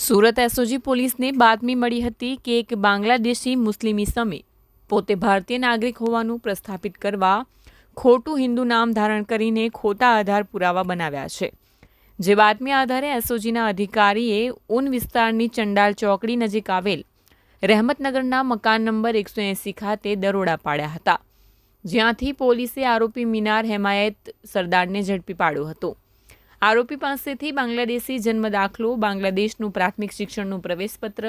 Surat SOG પોલીસને બાતમી મળી હતી કે એક બાંગ્લાદેશી મુસ્લિમ ઇસમે પોતે ભારતીય નાગરિક હોવાનું પ્રસ્થાપિત કરવા ખોટું હિન્દુ નામ ધારણ કરીને ખોટા આધાર પુરાવા બનાવ્યા છે. જે બાતમી આધારે એસઓજીના અધિકારીએ ઉન વિસ્તારની ચંડાલ ચોકડી નજીક આવેલ રહેમતનગરના મકાન નંબર એકસો એંસી ખાતે દરોડા પાડ્યા હતા, જ્યાંથી પોલીસે આરોપી મિનાર હેમાયત સરદારને ઝડપી પાડ્યો હતો. આરોપી પાસેથી બાંગ્લાદેશી જન્મ દાખલો, બાંગ્લાદેશનું પ્રાથમિક શિક્ષણનું પ્રવેશપત્ર,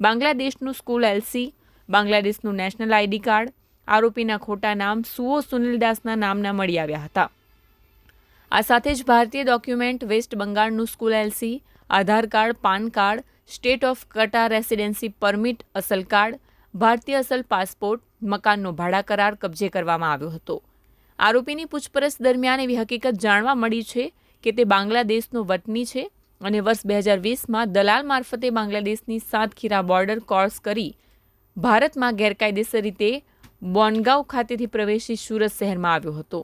બાંગ્લાદેશનું સ્કૂલ એલસી બાંગ્લાદેશનું નેશનલ આઈડી કાર્ડ, આરોપીના ખોટા નામ સુઓ સુનિલદાસના નામના મળી આવ્યા હતા. આ સાથે જ ભારતીય document waste બંગાળનું school LC Aadhaar card, PAN card, state of કટા residency permit, અસલ કાર્ડ, ભારતીય અસલ પાસપોર્ટ, મકાનનો ભાડા કરાર કબજે કરવામાં આવ્યો હતો. આરોપીની પૂછપરછ દરમિયાન એવી હકીકત જાણવા મળી છે કે તે બાંગ્લાદેશનો વતની છે અને વર્ષ બે હજાર વીસમાં દલાલ મારફતે બાંગ્લાદેશની સાતખીરા બોર્ડર ક્રોસ કરી ભારતમાં ગેરકાયદેસર રીતે બોનગાંવ ખાતેથી પ્રવેશી સુરત શહેરમાં આવ્યો હતો.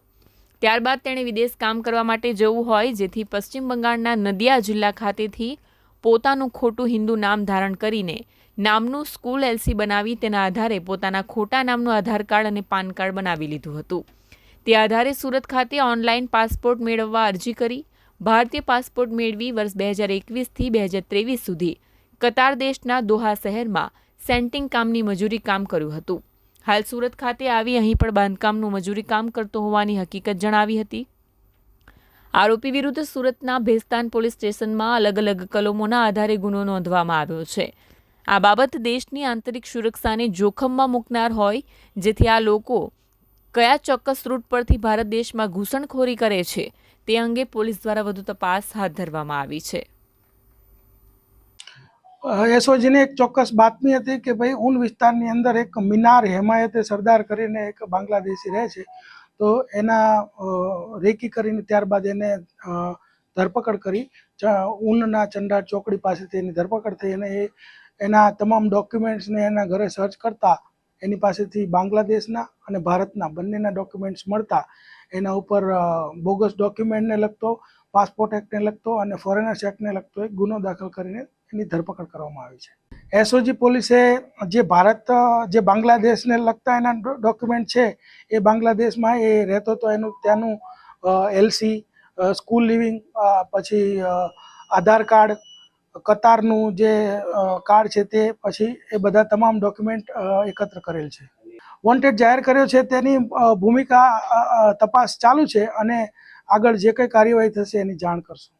ત્યારબાદ તેણે વિદેશ કામ કરવા માટે જવું હોય, જેથી પશ્ચિમ બંગાળના નદિયા જિલ્લા ખાતેથી પોતાનું ખોટું હિન્દુ નામ ધારણ કરીને નામનું સ્કૂલ એલસી બનાવી તેના આધારે પોતાના ખોટા નામનું આધાર કાર્ડ અને પાન કાર્ડ બનાવી લીધું હતું. તે આધારે સુરત ખાતે ઓનલાઈન પાસપોર્ટ મેળવવા અરજી કરી, ભારતીય પાસપોર્ટ મેળવી વર્ષ બે હજાર એકવીસથી બે હજાર ત્રેવીસ સુધી કતાર દેશના દોહા શહેરમાં સેન્ટિંગ કામની મજૂરી કામ કર્યું હતું. હાલ સુરત ખાતે આવી અહીં પણ બાંધકામનું મજૂરી કામ કરતો હોવાની હકીકત જણાવી હતી. આરોપી વિરુદ્ધ સુરતના ભેસ્તાન પોલીસ સ્ટેશનમાં અલગ અલગ કલમોના આધારે ગુનો નોંધવામાં આવ્યો છે. આ બાબત દેશની આંતરિક સુરક્ષાને જોખમમાં મૂકનાર હોય, જેથી આ લોકો કયા ચોક્કસ રૂટ પરથી ભારત દેશમાં ઘૂસણખોરી કરે છે તે અંગે પોલીસ દ્વારા વધુ તપાસ હાથ ધરવામાં આવી છે. એસઓજીને એક ચોક્કસ બાતમી હતી કે ભાઈ ઊન વિસ્તારની અંદર એક મિનાર હેમાયતે સરદાર કરીને એક બાંગ્લાદેશી રહે છે. તો એના રેકી કરીને ત્યારબાદ એને ધરપકડ કરી. ઊનના ચંડા ચોકડી પાસેથી એની ધરપકડ થઈ અને એ, એના તમામ ડોક્યુમેન્ટ્સને એના ઘરે સર્ચ કરતા એની પાસેથી બાંગ્લાદેશના અને ભારતના બંનેના ડોક્યુમેન્ટ્સ મળતા એના ઉપર બોગસ ડોક્યુમેન્ટને લગતો પાસપોર્ટ એક્ટને લગતો અને ફોરેનર્સ એક્ટને લગતો એક ગુનો દાખલ કરીને એની ધરપકડ કરવામાં આવી છે. એસઓજી પોલીસે જે ભારત જે બાંગ્લાદેશને લગતા એના ડોક્યુમેન્ટ છે, એ બાંગ્લાદેશમાં એ રહેતો હતો એનું, ત્યાંનું એલસી સ્કૂલ લિવિંગ પછી આધાર કાર્ડ કતારનું જે કાર્ડ છે તે પછી એ બધા તમામ ડોક્યુમેન્ટ એકત્ર કરેલ છે. વોન્ટેડ જાહેર કર્યો છે તેની ભૂમિકા તપાસ ચાલુ છે અને આગળ જે કંઈ કાર્યવાહી થશે એની જાણ કરશું.